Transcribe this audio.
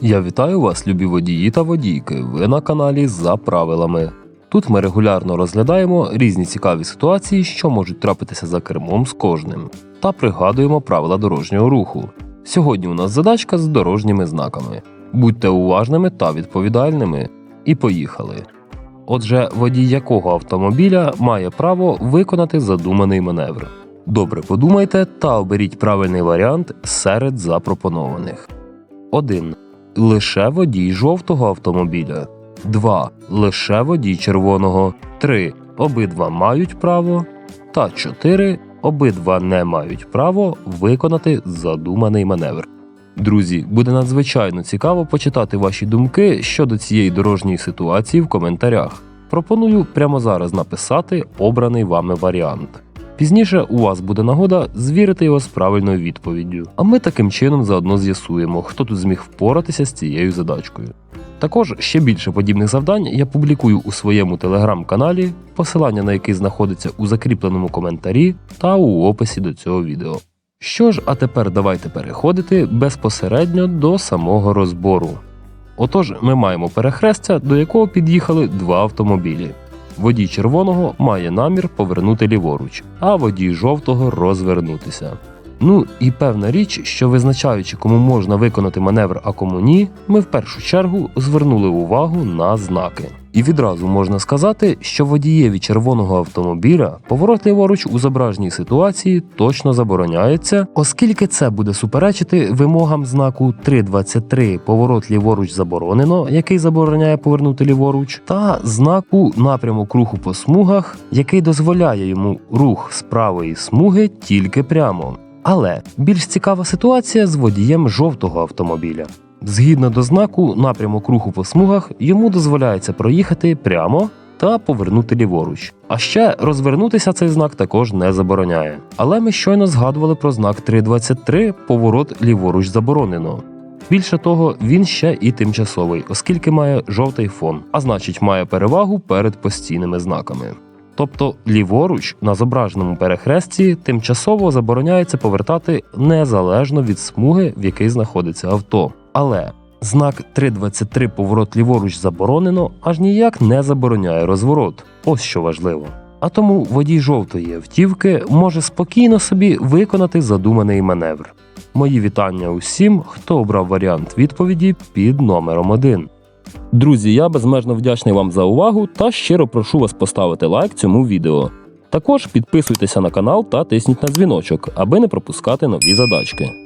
Я вітаю вас, любі водії та водійки. Ви на каналі за правилами. Тут ми регулярно розглядаємо різні цікаві ситуації, що можуть трапитися за кермом з кожним, та пригадуємо правила дорожнього руху. Сьогодні у нас задачка з дорожніми знаками. Будьте уважними та відповідальними. І поїхали. Отже, водій якого автомобіля має право виконати задуманий маневр. Добре подумайте та оберіть правильний варіант серед запропонованих. 1. Лише водій жовтого автомобіля. 2. Лише водій червоного. 3. Обидва мають право. Та 4. Обидва не мають право виконати задуманий маневр. Друзі, буде надзвичайно цікаво почитати ваші думки щодо цієї дорожньої ситуації в коментарях. Пропоную прямо зараз написати обраний вами варіант. Пізніше у вас буде нагода звірити його з правильною відповіддю, а ми таким чином заодно з'ясуємо, хто тут зміг впоратися з цією задачкою. Також ще більше подібних завдань я публікую у своєму телеграм-каналі, посилання на який знаходиться у закріпленому коментарі та у описі до цього відео. Що ж, а тепер давайте переходити безпосередньо до самого розбору. Отож, ми маємо перехрестя, до якого під'їхали два автомобілі. Водій червоного має намір повернути ліворуч, а водій жовтого розвернутися. Ну і певна річ, що визначаючи, кому можна виконати маневр, а кому ні, ми в першу чергу звернули увагу на знаки. І відразу можна сказати, що водієві червоного автомобіля поворот ліворуч у зображеній ситуації точно забороняється, оскільки це буде суперечити вимогам знаку 3.23 поворот ліворуч заборонено, який забороняє повернути ліворуч, та знаку напрямок руху по смугах, який дозволяє йому рух з правої смуги тільки прямо. Але більш цікава ситуація з водієм жовтого автомобіля. Згідно до знаку, напрямок руху по смугах йому дозволяється проїхати прямо та повернути ліворуч. А ще розвернутися цей знак також не забороняє. Але ми щойно згадували про знак 3.23 поворот ліворуч заборонено. Більше того, він ще і тимчасовий, оскільки має жовтий фон, а значить має перевагу перед постійними знаками. Тобто ліворуч на зображеному перехресті тимчасово забороняється повертати незалежно від смуги, в якій знаходиться авто. Але знак 3.23 поворот ліворуч заборонено аж ніяк не забороняє розворот. Ось що важливо. А тому водій жовтої автівки може спокійно собі виконати задуманий маневр. Мої вітання усім, хто обрав варіант відповіді під номером 1. Друзі, я безмежно вдячний вам за увагу та щиро прошу вас поставити лайк цьому відео. Також підписуйтеся на канал та тисніть на дзвіночок, аби не пропускати нові задачки.